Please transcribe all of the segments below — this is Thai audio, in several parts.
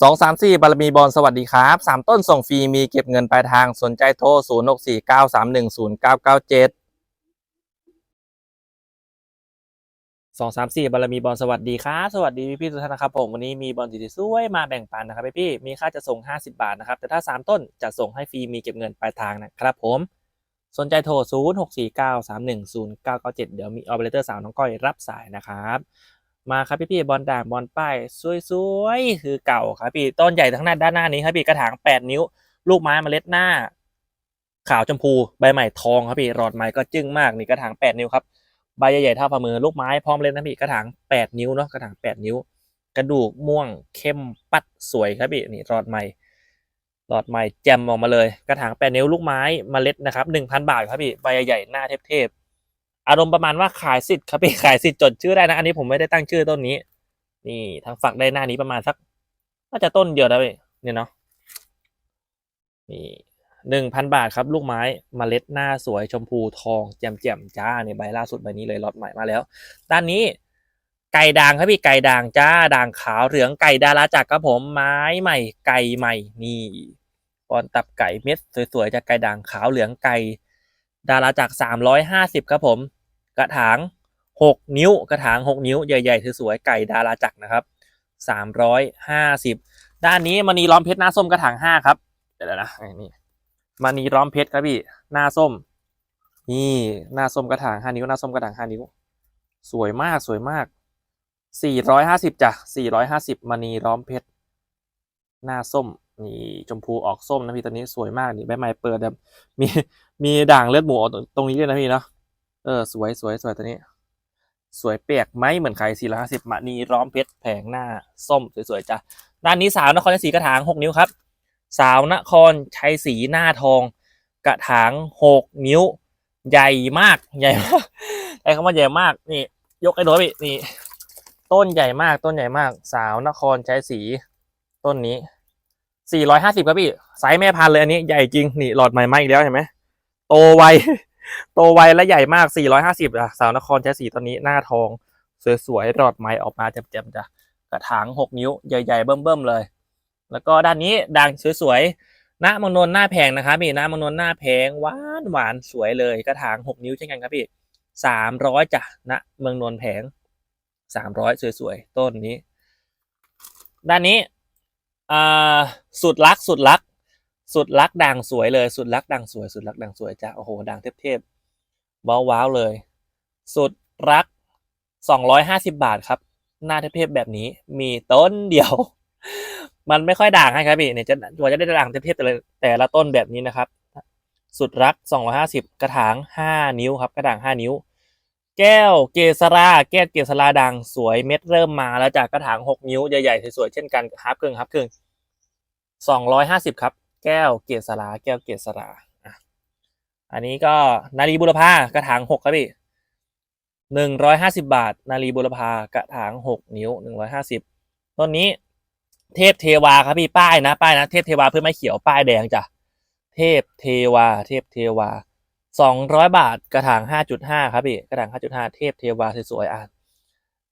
สองสามสี่บารมีบอลสวัสดีครับสามต้นส่งฟรีมีเก็บเงินปลายทางสนใจโทรศูนย์หกสี่เก้าสามหนึ่งศูนย์เก้าเก้าเจ็ดสองสามสี่บารมีบอลสวัสดีครับสวัสดีพี่ๆทุกท่านนะครับผมวันนี้มีบอลสีสวยมาแบ่งปันนะครับพี่ๆมีค่าจะส่ง 50 บาทนะครับแต่ถ้า 3 ต้นจะส่งให้ฟรีมีเก็บเงินปลายทางนะครับผม สนใจโทร 0 6 4 9 3 1 0 9 9 7 เดี๋ยวมีออเปอเรเตอร์สาวน้องก้อยรับสายนะครับ มาครับพี่ๆบอลด่างบอลป้ายสวยๆคือเก่าครับพี่ต้นใหญ่ทั้งหน้าด้านหน้านี้ครับพี่กระถาง8นิ้ว ลูกไม้เมล็ดหน้า ขาวชมพูใบใหม่ทองครับพี่หลอดไม้ก็จึ้งมากนี่กระถาง8นิ้วครับใบใหญ่ๆเท่าฝ่ามือลูกไม้พร้อมเล่นนะพี่กระถาง8นิ้วเนาะกระถาง8นิ้ว กระดูกม่วงเข้มปัดสวยครับพี่นี่หลอดใหม่หลอดใหม่แจมออกมาเลย กระถาง8นิ้วลูกไม้เมล็ดนะครับ1,000บาทครับพี่ใบใหญ่หน้าเทพ อารมณ์ประมาณว่าขายสิทธิ์ครับพี่ขายสิทธิ์จดชื่อได้นะ อันนี้ผมไม่ได้ตั้งชื่อต้นนี้ นี่ทางฝักได้หน้านี้ประมาณสักน่าจะต้นเดียวนะเว้ยเนี่ยเนาะนี่หนึ่งพันบาทครับ ลูกไม้มเมล็ดหน้าสวยชมพูทองแจ่มแจ่มๆจ้าเนี่ยใบล่าสุดใบนี้เลยล็อตใหม่มาแล้ว ด้านนี้ไก่ด่างครับพี่ไก่ด่างจ้าด่างขาวเหลืองไก่ดาราจักรครับผมไม้ใหม่ ไก่ใหม่นี่ปอนตับไก่เม็ดสวยๆจากไก่ด่างขาวเหลืองไก่ดาราจักรสามร้อยห้าสิบครับผม กระถางหกนิ้ว กระถางหกนิ้วใหญ่ๆสวยๆไก่ดาราจักรนะครับสามร้อยห้าสิบด้านนี้มณีล้อมเพชรหน้าส้มกระถางห้าครับ เดี๋ยวนะนี่มณีล้อมเพชรครับพี่หน้าส้ม นี่หน้าส้มกระถางห้านิ้วหน้าส้มกระถางห้านิ้ว สวยมากสวยมากสี่ร้อยห้าสิบจ้ะสี่ร้อยห้าสิบมณีล้อมเพชรหน้าส้มนี่ชมพูออกส้มนะพี่ตัวนี้สวยมากนี่ใบไม้เปิดแบบมีมีด่างเลือดหมูออกตรงนี้ด้วยนะพี่เนาะ เออ สวยสวยสวยตัวนี้ สวยเปียกไหมเหมือนใครสี่ร้อยห้าสิบมณีร้อมเพชรแผงหน้าส้มสวยๆจ้ะด้านนี้สาวนครชัยศรีกระถางหกนิ้วครับ สาวนครชัยศรีหน้าทอง กระถางหกนิ้ว ใหญ่มากใหญ่มากไอ้คำว่าใหญ่มากนี่ ยกไอ้โดยนี่ต้นใหญ่มากต้นใหญ่มาก สาวนครชัยศรีต้นนี้สี่ร้อยห้าสิบครับพี่ไซส์แม่พันธุ์เลยอันนี้ใหญ่จริงนี่หลอดใหม่มาอีกแล้วเห็นไหมโตไว โตไวและใหญ่มาก 450อะสาวนครชัยศรีตอนนี้หน้าทอง สวยๆรอดไม้ออกมาแจ่มๆจ้ะกระถาง 6 นิ้วใหญ่ๆเบิ่มๆเลย แล้วก็ด้านนี้ด่างสวยๆณมงนนหน้าแพงนะครับพี่ณมงนนหน้าแพงหวานหวานสวยเลย กระถาง 6 นิ้วเช่นกันครับพี่300จ้ะณเมืองนนท์แพง300สวยๆ ต้นนี้ ด้านนี้อ่าสุดรักสุดรัก สุดรักด่างสวยเลย สุดรักด่างสวย สุดรักด่างสวยจ้ะโอ้โหด่างเทพๆว้าวว้าวเลย สุดรักสองร้อยห้าสิบาทครับ หน้าเทพๆแบบนี้ มีต้นเดียว มันไม่ค่อยด่างให้ครับพี่เนี่ยจะกว่าจะได้ด่างเทพๆแต่ละแต่ละต้นแบบนี้นะครับ สุดรักสองร้อยห้าสิบกระถางห้านิ้วครับ กระถางห้านิ้ว แก้วเกษราแก้วเกษราด่างสวยเม็ดเริ่มมาแล้วจากกระถางหกนิ้วใหญ่ๆสวยๆเช่นกันฮับครึ่งฮับครึ่งสองร้อยห้าสิบครับ แก้วเกษราแก้วเกษราอะอันนี้ก็นารีบุรพากระถางหกครับพี่หนึ่งร้อยห้าสิบาท นารีบุรพากระถางหกนิ้วหนึ่งร้อยห้าสิบต้นนี้ เทพเทวาครับพี่ป้ายนะป้ายนะเทพเทวาเพื่อไม้เขียวป้ายแดงจ้ะเทพเทวา เทพเทวาสองร้อยบาทกระถางห้าจุดห้าครับพี่กระถางห้าจุดห้าเทพเทวาสวยๆอะ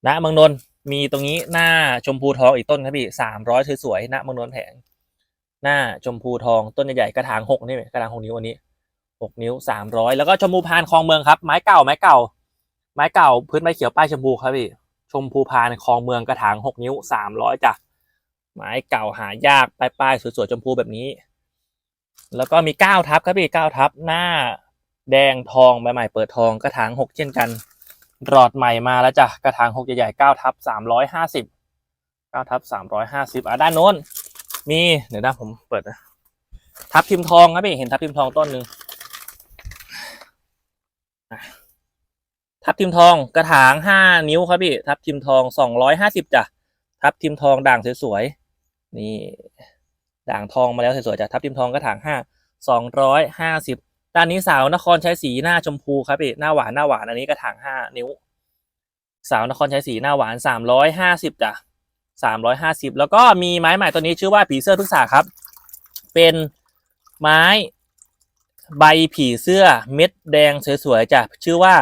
ณเมืองนน์มีตรงนี้หน้าชมพูทองอีกต้นครับพี่สามร้อยสวยๆณเมืองนน์แผง หน้าชมพูทองต้นใหญ่ๆกระถางหกนี่กระถางหกนิ้วอันนี้หกนิ้วสามร้อยแล้วก็ชมพูพานคลองเมืองครับ ไม้เก่าไม้เก่า ไม้เก่าพื้นไม้เขียวป้ายชมพูครับพี่ชมพูพานคลองเมืองกระถางหกนิ้วสามร้อยจ้ะไม้เก่าหายากป้ายป้ายสวยๆชมพูแบบนี้ แล้วก็มีเก้าทับครับพี่เก้าทับหน้าแดงทองใบใหม่เปิดทองกระถางหกเช่นกันรอดใหม่มาแล้วจ้ะกระถางหกใหญ่ๆเก้าทับสามร้อยห้าสิบเก้าทับสามร้อยห้าสิบอะด้านโน้น มีเดี๋ยวนะผมเปิดนะทับทิมทองครับพี่เห็นทับทิมทองต้นหนึ่งทับทิมทองกระถางห้านิ้วครับพี่ทับทิมทองสองร้อยห้าสิบจ้ะทับทิมทองด่างสวยๆนี่ด่างทองมาแล้วสวยๆจ้ะทับทิมทองกระถางห้าสองร้อยห้าสิบด้านนี้สาวนครใชัยศรีหน้าชมพูครับพี่หน้าหวานหน้าหวานอันนี้กระถางห้านิ้ว สาวนครใชัยศรีหน้าหวานสามร้อยห้าสิบจ้ะ สามร้อยห้าสิบแล้วก็มีไม้ใหม่ตัวนี้ชื่อว่าผีเสื้อพฤกษาครับ เป็นไม้ใบผีเสื้อเม็ดแดงสวยๆจ้ะชื่อว่า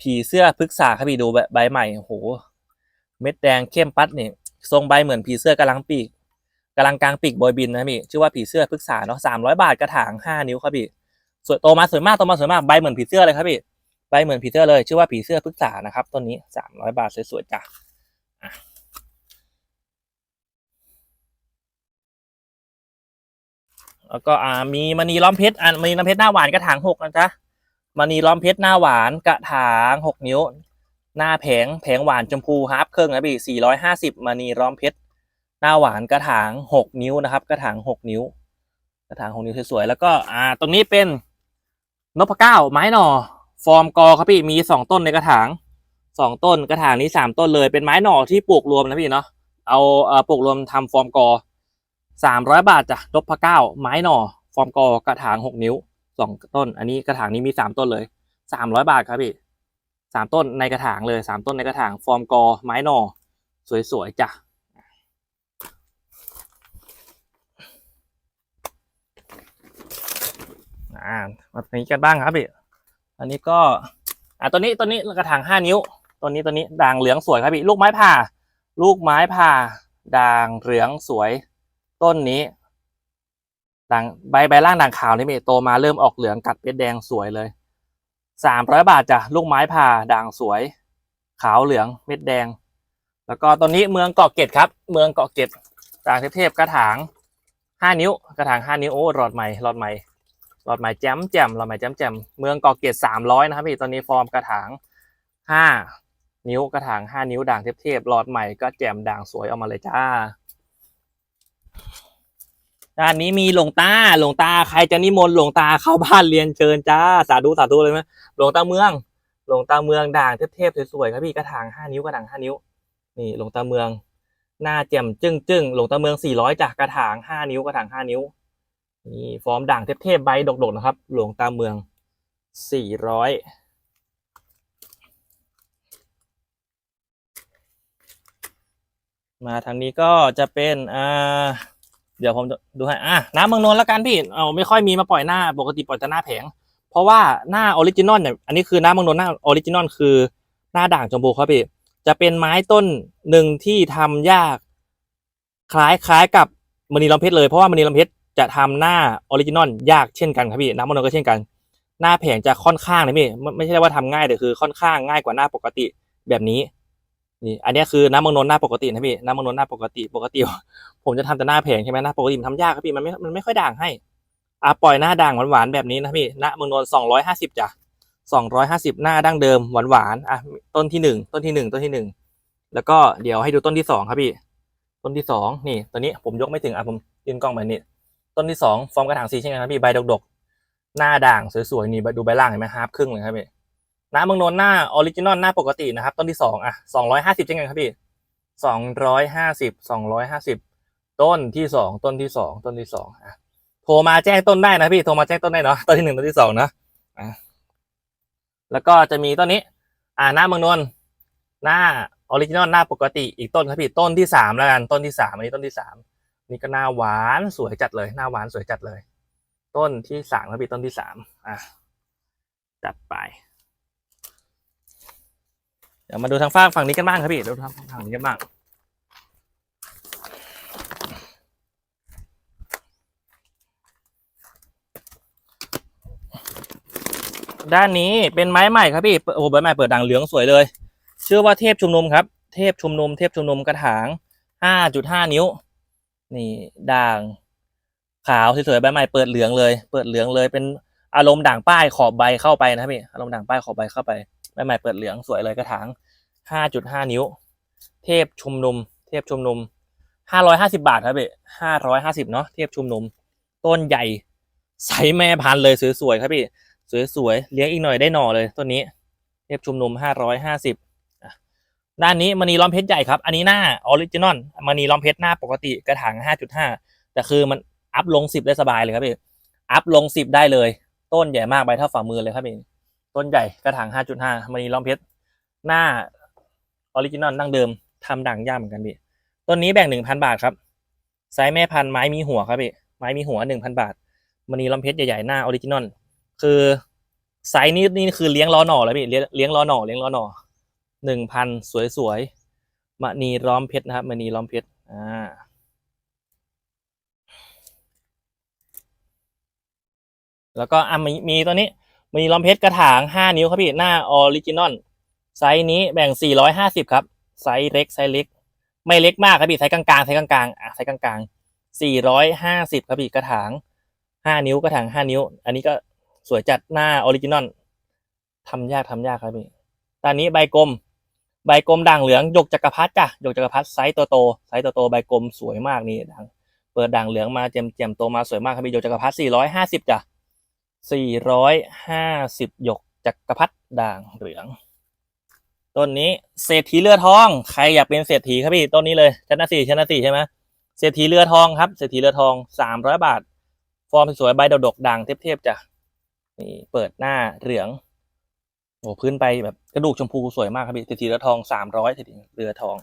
ผีเสื้อพฤกษาครับพี่ดูใบใหม่โอ้โห เม็ดแดงเข้มปัดเนี่ยทรงใบเหมือนผีเสื้อกำลังปีกกำลังกลางปีกโบยบินนะพี่ชื่อว่าผีเสื้อพฤกษาเนาะสามร้อยบาทกระถางห้านิ้วครับพี่สวยโตมาสวยมากโตมาสวยมากใบเหมือนผีเสื้อเลยครับพี่ใบเหมือนผีเสื้อเลยชื่อว่าผีเสื้อพฤกษานะครับต้นนี้สามร้อยบาทสวยๆจ้ะ แล้วก็อ่ามีมณีล้อมเพชรอ่ามณีล้อมเพชรหน้าหวานกระถางหกนะจ๊ะมณีล้อมเพชรหน้าหวานกระถางหกนิ้ว หน้าแผงแผงหวานชมพูฮาร์ปเครื่องนะพี่สี่ร้อยห้าสิบมณีล้อมเพชรหน้าหวานกระถางหกนิ้วนะครับ กระถางหกนิ้ว กระถางหกนิ้วสวยๆแล้วก็อ่าตรงนี้เป็นนพเก้าไม้หน่อ ฟอร์มกอครับพี่มีสองต้นในกระถางสองต้นกระถางนี้สามต้นเลยเป็นไม้หน่อที่ปลูกรวมนะพี่เนาะเอาเอ่อปลูกรวมทำฟอร์มกอ สามร้อยบาทจ้ะนพเก้าไม้หน่อ ฟอร์มกอกระถางหกนิ้วสองต้น อันนี้กระถางนี้มีสามต้นเลยสามร้อยบาทครับพี่สามต้นในกระถางเลยสามต้นในกระถาง ฟอร์มกอ ไม้หน่อ สวยๆจ้ะอ่ามาตรงนี้กันบ้างครับพี่อันนี้ก็ อ่าตัวนี้ตัวนี้กระถางห้านิ้ว ตัวนี้ตัวนี้ด่างเหลืองสวยครับพี่ลูกไม้ผ่า ลูกไม้ผ่า ด่างเหลืองสวย ต้นนี้ด่างใบใบล่างด่างขาวนี่พี่โตมาเริ่มออกเหลืองกัดเพชรแดงสวยเลยสามร้อยบาทจ้ะลูกไม้ผ่าด่างสวย ขาวเหลืองเม็ดแดง แล้วก็ตัวนี้เมืองเกาะเกร็ดครับ เมืองเกาะเกร็ดด่างเทพกระถางห้านิ้ว กระถางห้านิ้วโอ้หลอดใหม่หลอดใหม่หลอดใหม่แจ่มแจ่มหลอดใหม่แจ่มแจ่มเมืองเกาะเกร็ดสามร้อยนะครับพี่ตอนนี้ฟอร์มกระถางห้านิ้วกระถางห้านิ้วด่างเทพๆหลอดใหม่ก็แจ่มด่างสวยออกมาเลยจ้า ด้านนี้มีหลวงตาหลวงตาใครจะนิมนต์หลวงตาเข้าบ้านเรียนเชิญจ้าสาธุสาธุเลยไหมหลวงตาเมือง หลวงตาเมืองด่างเทพๆสวยๆครับพี่กระถางห้านิ้วกระถางห้านิ้ว นี่หลวงตาเมือง หน้าแจ่มจึ้งจึ้งหลวงตาเมืองสี่ร้อยจากกระถางห้านิ้วกระถางห้านิ้ว นี่ฟอร์มด่างเทพๆใบดกๆนะครับ หลวงตาเมืองสี่ร้อย มาทางนี้ก็จะเป็นอ่าเดี๋ยวผมดูให้อะน้ำเมืองนนท์แล้วกันพี่เอาไม่ค่อยมีมาปล่อยหน้าปกติปล่อยแต่หน้าแผง เพราะว่าหน้าออริจินอลเนี่ยอันนี้คือน้ำเมืองนนท์หน้าออริจินอลคือหน้าด่างจมพูครับพี่จะเป็นไม้ต้นหนึ่งที่ทำยาก คล้ายคล้ายกับมณีลำเพชรเลยเพราะว่ามณีลำเพชรจะทำหน้าออริจินอลยากเช่นกันครับพี่น้ำมันนก็เช่นกัน หน้าแผงจะค่อนข้างนะพี่ไม่ไม่ใช่ว่าทำง่ายแต่คือค่อนข้างง่ายกว่าหน้าปกติแบบนี้ นี่อันนี้คือน้ำมันนนหน้าปกตินะพี่น้ำมังนนหน้าปกติปกติ ผมจะทำแต่หน้าแผงใช่ไหมหน้าปกติมันทำยากครับพี่มันไม่มันไม่ค่อยด่างให้อะปล่อยหน้าด่างหวานๆแบบนี้นะพี่ณเมืองนนสองร้อยห้าสิบจ้ะสองร้อยห้าสิบหน้าดั้งเดิมหวานๆอะต้นที่หนึ่งต้นที่หนึ่งต้นที่หนึ่งแล้วก็เดี๋ยวให้ดูต้นที่สองครับพี่ ต้นที่สองนี่ตัวนี้ผมยกไม่ถึงอะผมยืนกล้องแบบนี้ ต้นที่สองฟอร์มกระถางสีเช่นกันครับพี่ใบดกๆหน้าด่างสวยๆนี่ดูใบล่างเห็นไหมฮาร์ปครึ่งเลยครับพี่ น้ำมืองนนหน้าออริจินอลหน้าปกตินะครับ ต้นที่สองอะสองร้อยห้าสิบเช่นกันครับพี่สองร้อยห้าสิบสองร้อยห้าสิบต้นที่สองต้นที่สองต้นที่สองอะโทรมาแจ้งต้นได้นะพี่โทรมาแจ้งต้นได้เนาะต้นที่หนึ่งต้นที่สองนะอะแล้วก็จะมีต้นนี้ อ่าหน้าเมืองนนท์หน้าออริจินอลหน้าปกติอีกต้นครับพี่ต้นที่สามแล้วกันต้นที่สามอันนี้ต้นที่สามนี่ก็หน้าหวานสวยจัดเลยหน้าหวานสวยจัดเลย ต้นที่สามครับพี่ต้นที่สามอะจัดไป เดี๋ยวมาดูทางฝั่งฝั่งนี้กันบ้างครับพี่ดูทางฝั่งนี้กันบ้างด้านนี้เป็นไม้ใหม่ครับพี่โอ้ใบใหม่เปิดด่างเหลืองสวยเลย ชื่อว่าเทพชุมนุมครับ เทพชุมนุม เทพชุมนุมกระถางห้าจุดห้านิ้ว นี่ด่าง ขาวสวยๆใบใหม่เปิดเหลืองเลย เปิดเหลืองเลยเป็น อารมณ์ด่างป้ายขอบใบเข้าไปนะครับพี่อารมณ์ด่างป้ายขอบใบเข้าไปใบใหม่เปิดเหลืองสวยเลยกระถางห้าจุดห้านิ้ว เทพชุมนุม เทพชุมนุมห้าร้อยห้าสิบาทครับพี่ห้าร้อยห้าสิบเนาะเทพชุมนุม ต้นใหญ่ใสแม่พันธุ์เลยสวยๆครับพี่สวยๆเลี้ยงอีกหน่อยได้หน่อเลยต้นนี้ เทพชุมนุมห้าร้อยห้าสิบด้านนี้มณีล้อมเพชรใหญ่ครับ อันนี้หน้าออริจินอลมณีล้อมเพชรหน้าปกติกระถางห้าจุดห้าแต่คือมันอัพลงสิบได้สบายเลยครับพี่อัพลงสิบได้เลย ต้นใหญ่มากใบเท่าฝ่ามือเลยครับพี่ต้นใหญ่กระถางห้าจุดห้ามณีล้อมเพชรหน้าออริจินอลดั้งเดิมทำด่างย่าเหมือนกันพี่ต้นนี้แบ่งหนึ่งพันบาทครับไซส์แม่พันธุ์ไม้มีหัวครับพี่ไม้มีหัวหนึ่งพันบาทมณีล้อมเพชรใหญ่ๆหน้าออริจินอลคือไซส์นี้นี่คือเลี้ยงล้อหน่อแล้วพี่เลี้ยงเลี้ยงล้อหน่อเลี้ยงล้อหน่อหนึ่งพันสวยๆมณีล้อมเพชรนะครับมณีล้อมเพชรอ่า แล้วก็อะมีมีตัวนี้มีล้อมเพชรกระถาง 5 นิ้วครับพี่หน้าออริจินอลไซส์นี้แบ่ง 450 ครับ ไซส์เล็กไซส์เล็ก ไม่เล็กมากครับพี่ไซส์กลางๆไซส์กลางๆอะไซส์กลางๆ 450 ครับพี่กระถาง 5 นิ้วกระถาง 5 นิ้ว อันนี้ก็สวยจัดหน้าออริจินอลทำยากทำยากครับพี่ตอนนี้ใบกลมใบกลมด่างเหลืองหยกจักรพรรดิจ้ะหยกจักรพรรดิไซส์โตโตไซส์โตโตใบกลมสวยมากนี่ด่างเปิดด่างเหลืองมาเจมเจมโตมาสวยมากครับพี่หยกจักรพรรดิ450จ้ะ 450 หยกจักรพรรดิด่างเหลือง ต้นนี้เศรษฐีเรือทอง ใครอยากเป็นเศรษฐีครับพี่ ต้นนี้เลยชนะสี่ชนะสี่ใช่ไหมเศรษฐีเรือทองครับ เศรษฐีเรือทองสามร้อยบาท ฟอร์มสวยใบดกด่างเทพๆจ้ะ นี่เปิดหน้าเหลือง โอ้พื้นไปแบบกระดูกชมพูสวยมากครับพี่ เศรษฐีเรือทองสามร้อยเศรษฐีเรือทอง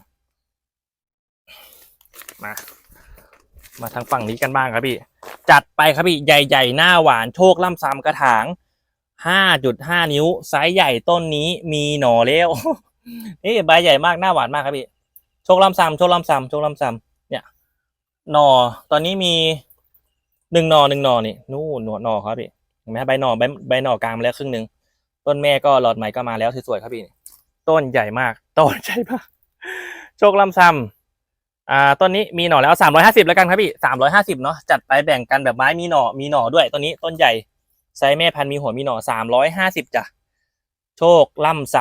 มา มาทางฝั่งนี้กันบ้างครับพี่ จัดไปครับพี่ ใหญ่ๆ หน้าหวานโชคล่ำซ้ำกระถาง 5.5 นิ้วไซส์ใหญ่ต้นนี้มีหน่อแล้วนี่ใบใหญ่มากหน้าหวานมากครับพี่โชคล่ำซ้ำโชคล่ำซ้ำโชคล่ำซ้ำเนี่ยหน่อตอนนี้มีหนึ่งหน่อหนึ่งหน่อนี่นู่นหน่อหน่อครับพี่เห็นไหมใบหน่อใบใบหน่อกลางมาแล้วครึ่งหนึ่งต้นแม่ก็หลอดใหม่ก็มาแล้วสวยๆครับพี่ ต้นใหญ่มาก ต้นใหญ่มากโชคล่ำซ้ำ อ่าต้นนี้มีหน่อแล้วสามร้อยห้าสิบแล้วกันครับพี่สามร้อยห้าสิบเนาะจัดไปแบ่งกันแบบไม้มีหน่อมีหน่อด้วยต้นนี้ต้นใหญ่ไซส์แม่พันธุ์มีหัวมีหน่อสามร้อยห้าสิบจ้ะโชคล่ำซ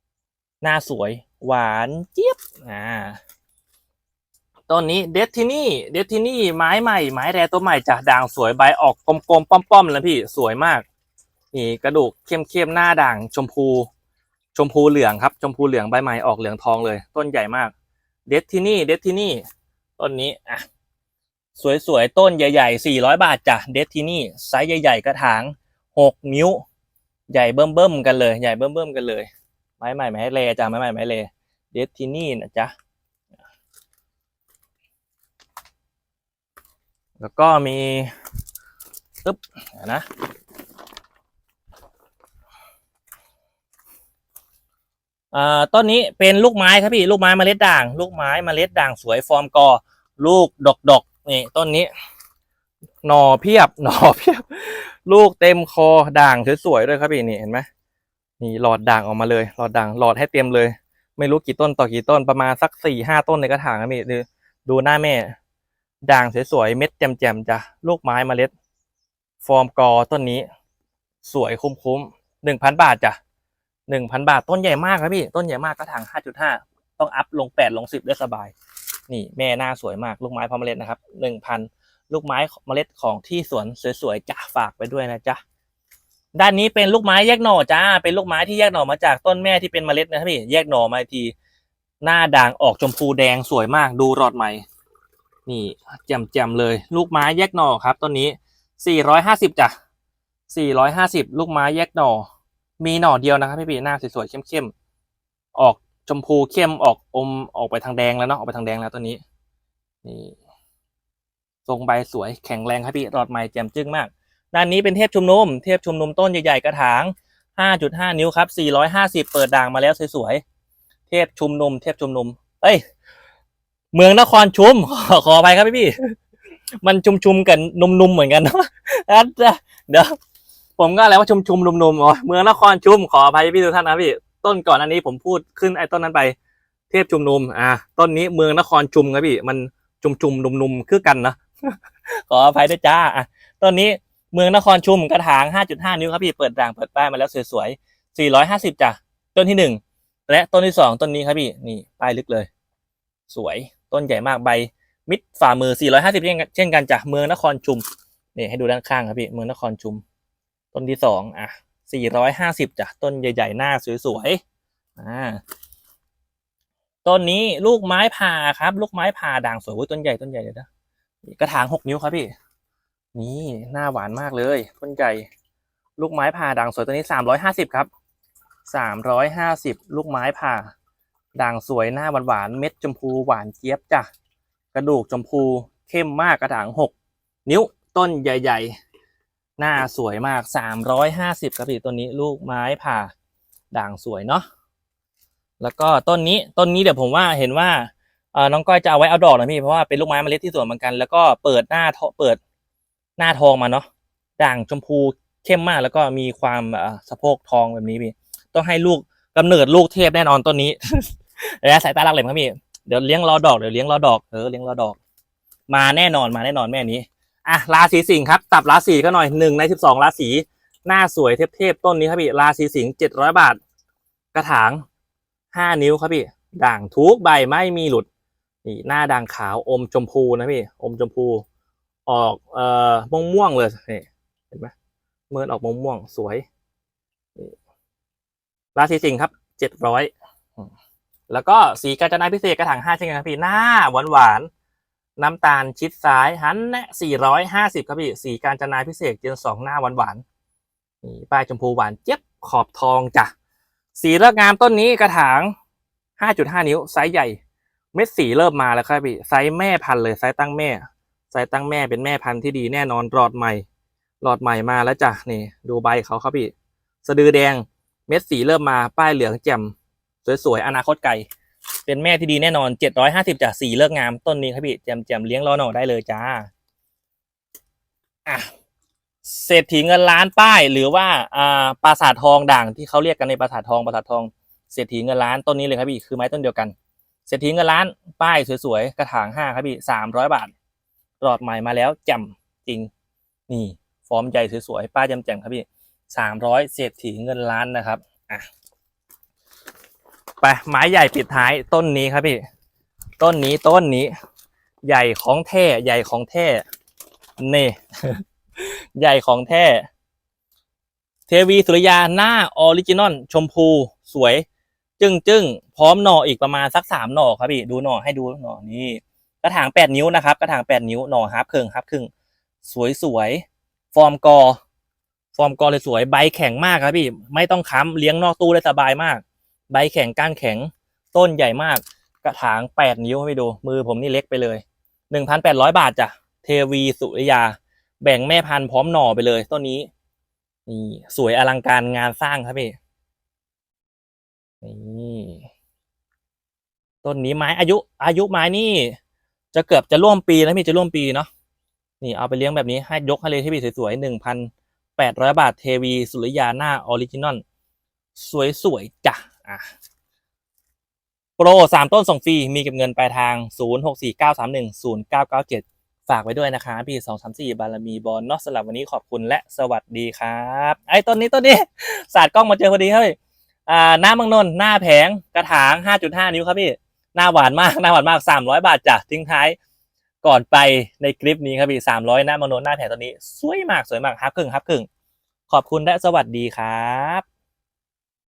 ำหน้าสวย หวานเจี๊ยบอ่าต้นนี้เดททินี่เดททินี่ไม้ใหม่ไม้แรตัวใหม่จ้ะด่างสวยใบออกกลมๆป้อมๆแล้วพี่สวยมากนี่กระดูกเข้มๆหน้าด่างชมพู ชมพูเหลืองครับ ชมพูเหลืองใบใหม่ออกเหลืองทองเลย ต้นใหญ่มาก เดทที่นี่เดทที่นี่ต้นนี้อะสวยๆ ต้นใหญ่ๆ 400 บาทจ้ะเดทที่นี่ไซส์ใหญ่ๆ กระถาง 6 นิ้ว ใหญ่เบิ่มๆ กันเลย ใหญ่เบิ่มๆ กันเลย ไม้ใหม่ไม้เลจ้ะไม้ใหม่ไม้เลเดทที่นี่นะจ๊ะ แล้วก็มีตึ๊บนะ อ่า ต้นนี้เป็นลูกไม้ครับพี่ ลูกไม้เมล็ดด่าง ลูกไม้เมล็ดด่างสวยฟอร์มกอ ลูกดกดกนี่ต้นนี้หน่อเพียบหน่อเพียบ ลูกเต็มคอด่างสวยๆด้วยครับพี่นี่เห็นไหมนี่หลอดด่างออกมาเลย หลอดด่างหลอดให้เต็มเลย ไม่รู้กี่ต้นต่อกี่ต้นประมาณสักสี่ห้าต้นในกระถางครับพี่ดูดูหน้าแม่ ด่างสวยๆเม็ดแจ่มๆจ้ะลูกไม้เมล็ด ฟอร์มกอต้นนี้ สวยคุ้มๆหนึ่งพันบาทจ้ะ หนึ่งพันบาทต้นใหญ่มากครับพี่ ต้นใหญ่มากกระถางห้าจุดห้าต้องอัพลงแปดลงสิบได้สบาย นี่แม่หน้าสวยมากลูกไม้พอมเมล็ดนะครับหนึ่งพันลูกไม้เมล็ดของที่สวนสวยๆจ้าฝากไปด้วยนะจ๊ะด้านนี้เป็นลูกไม้แยกหน่อจ้า เป็นลูกไม้ที่แยกหน่อมาจากต้นแม่ที่เป็นเมล็ดนะครับพี่แยกหน่อมาที หน้าด่างออกชมพูแดงสวยมากดูรอดใหม่ นี่แจ่มๆเลย ลูกไม้แยกหน่อครับต้นนี้สี่ร้อยห้าสิบจ้ะสี่ร้อยห้าสิบลูกไม้แยกหน่อ มีหน่อเดียวนะครับพี่ปีหน้าสวยๆเข้มๆออกชมพูเข้มออกอมออกไปทางแดงแล้วเนาะออกไปทางแดงแล้วตัวนี้นี่ทรงใบสวยแข็งแรงครับพี่รอดใหม่แจ่มจึ้งมาก ด้านนี้เป็นเทพชุมนุม เทพชุมนุมต้นใหญ่ๆกระถาง 5.5 นิ้วครับ450 เปิดด่างมาแล้วสวยๆเทพชุมนุม เทพชุมนุม เอ้ย เมืองนครชุม ขอขอภัยครับพี่พี่มันชุมชุมๆกันนุ่มๆเหมือนกันเนาะเดี๋ยว ผมก็แล้วว่าชุมชุมๆนุ่มอ๋อเมืองนครชุมขออภัยพี่ทุกท่านนะพี่ต้นก่อนอันนี้ผมพูดขึ้นไอ้ต้นนั้นไป เทพชุมนุมอ่าต้นนี้เมืองนครชุมครับพี่มันชุมชุมๆนุ่มคือกันนะขออภัยด้วยจ้าอะต้นนี้เมืองนครชุมกระถาง 5.5 นิ้วครับพี่เปิดด่างเปิดป้ายมาแล้วสวยๆ 450จ้ะต้นที่หนึ่งและต้นที่สองต้นนี้ครับพี่นี่ป้ายลึกเลย สวยต้นใหญ่มากใบ มิดฝ่ามือ 450 เช่นกันจ้ะเมืองนครชุมนี่ให้ดูด้านข้างครับพี่เมืองนครชุม ต้นที่สองอะ450จ้ะต้นใหญ่ๆหน้าสวยๆอ่าต้นนี้ลูกไม้ผ่าครับ ลูกไม้ผ่าด่างสวยต้นใหญ่ต้นใหญ่เลยนะกระถางหกนิ้วครับพี่นี่หน้าหวานมากเลย ต้นใหญ่ลูกไม้ผ่าด่างสวยตัวนี้350ครับ350ลูกไม้ผ่าด่างสวยหน้าหวานๆเม็ดชมพูหวานเจี๊ยบจ้ะกระดูกชมพูเข้มมากกระถางหกนิ้วต้นใหญ่ ๆ หน้าสวยมาก 350ครับพี่ต้นนี้ลูกไม้ผ่าด่างสวยเนาะแล้วก็ต้นนี้ต้นนี้เดี๋ยวผมว่าเห็นว่าเออน้องก้อยจะเอาไว้เอาดอกนะพี่เพราะว่าเป็นลูกไม้เมล็ดที่สวนเหมือนกัน แล้วก็เปิดหน้าเปิดหน้าทองมาเนาะด่างชมพูเข้มมาก แล้วก็มีความสะโพกทองแบบนี้พี่ต้องให้ลูกกำเนิดลูกเทพแน่นอนต้นนี้เดี๋ยวนะสายตาลักเหลมครับพี่เดี๋ยวเลี้ยงรอดอกเดี๋ยวเลี้ยงรอดอกเออเลี้ยงรอดอก มาแน่นอนมาแน่นอนแม่นี้ อะราศีสิงห์ครับ ตับราศีก็หน่อยหนึ่งในสิบสองราศีหน้าสวยเทพๆต้นนี้ครับพี่ราศีสิงห์เจ็ดร้อยบาท กระถางห้านิ้วครับพี่ ด่างทุกใบไม่มีหลุดนี่หน้าด่างขาวอมชมพูนะพี่อมชมพู ออกเอ่อม่วงม่วงเลยนี่เห็นไหมเมินออกม่วงม่วงสวยราศีสิงห์ครับเจ็ดร้อยแล้วก็สีกาญจนาพิเศษกระถางห้าเช่นกันครับพี่หน้าหวานหวาน น้ำตาลชิดซ้ายหันแนะสี่ร้อยห้าสิบครับพี่สีกาญจนาพิเศษเจนสองหน้าหวานหวานนี่ป้ายชมพูหวานเจี๊ยบขอบทองจ้ะสีเลิกงามต้นนี้กระถางห้าจุดห้านิ้วไซส์ใหญ่ เม็ดสีเริ่มมาแล้วครับพี่ไซส์แม่พันธุ์เลยไซส์ตั้งแม่ไซส์ตั้งแม่เป็นแม่พันธุ์ที่ดีแน่นอนหลอดใหม่หลอดใหม่มาแล้วจ้ะนี่ ดูใบเขาครับพี่ สะดือแดงเม็ดสีเริ่มมาป้ายเหลืองแจ่มสวยๆอนาคตไกล เป็นแม่ที่ดีแน่นอนเจ็ดร้อยห้าสิบจากสีเลิกงามต้นนี้ครับพี่แจ่มแจ่มๆเลี้ยงรอหน่อได้เลยจ้าอะเศรษฐีเงินล้านป้ายหรือว่าอ่าปราสาททองด่างที่เขาเรียกกันในปราสาททองปราสาททองเศรษฐีเงินล้านต้นนี้เลยครับพี่คือไม้ต้นเดียวกันเศรษฐีเงินล้านป้ายสวยๆกระถางห้าครับพี่สามร้อยบาทหลอดใหม่มาแล้วแจ่มจริงนี่ฟอร์มใหญ่สวยๆป้ายแจ่มๆครับพี่สามร้อยเศรษฐีเงินล้านนะครับอะ ไปไม้ใหญ่ปิดท้ายต้นนี้ครับพี่ ต้นนี้ต้นนี้ ใหญ่ของแท้ใหญ่ของแท้นี่ ใหญ่ของแท้เทวีสุริยาหน้าออริจินอลชมพูสวย จึ้งจึ้งพร้อมหน่ออีกประมาณสักสามหน่อครับพี่ดูหน่อให้ดูหน่อนี่กระถางแปดนิ้วนะครับ กระถางแปดนิ้วหน่อฮับครึ่งฮับครึ่งสวยสวยฟอร์มกอ ฟอร์มกอเลยสวยใบแข็งมากครับพี่ ไม่ต้องค้ำเลี้ยงนอกตู้ได้สบายมาก ใบแข็งก้านแข็งต้นใหญ่มาก กระถางแปดนิ้วให้ดู มือผมนี่เล็กไปเลยหนึ่งพันแปดร้อยบาทจ้ะเทวีสุริยา แบ่งแม่พันธุ์พร้อมหน่อไปเลยต้นนี้นี่สวยอลังการงานสร้างครับพี่นี่ต้นนี้ไม้อายุ อายุไม้นี่ จะเกือบจะร่วมปีแล้วพี่จะร่วมปีเนาะนี่เอาไปเลี้ยงแบบนี้ให้ยกให้เลยที่พี่สวยๆหนึ่งพันแปดร้อยบาทเทวีสุริยาหน้าออริจินอลสวยๆจ้ะ อะโปรสามต้นส่งฟรีมีเก็บเงินปลายทางศูนย์หกสี่เก้าสามหนึ่งศูนย์เก้าเก้าเจ็ดฝากไว้ด้วยนะคะพี่สองสามสี่บารมีบอลนอกสำหรับวันนี้ขอบคุณและสวัสดีครับ ไอ้ต้นนี้ต้นนี้ศาสาดกล้องมาเจอพอดีครับพี่อ่าหน้ามังนนหน้าแผงกระถาง 5.5 นิ้วครับพี่ หน้าหวานมากหน้าหวานมาก 300 บาทจ้ะทิ้งท้ายก่อนไปในคลิปนี้ครับพี่ 300 หน้ามังนนหน้าแผงตัวนี้ สวยมากสวยมากฮับครึ่งฮับครึ่งขอบคุณและสวัสดีครับ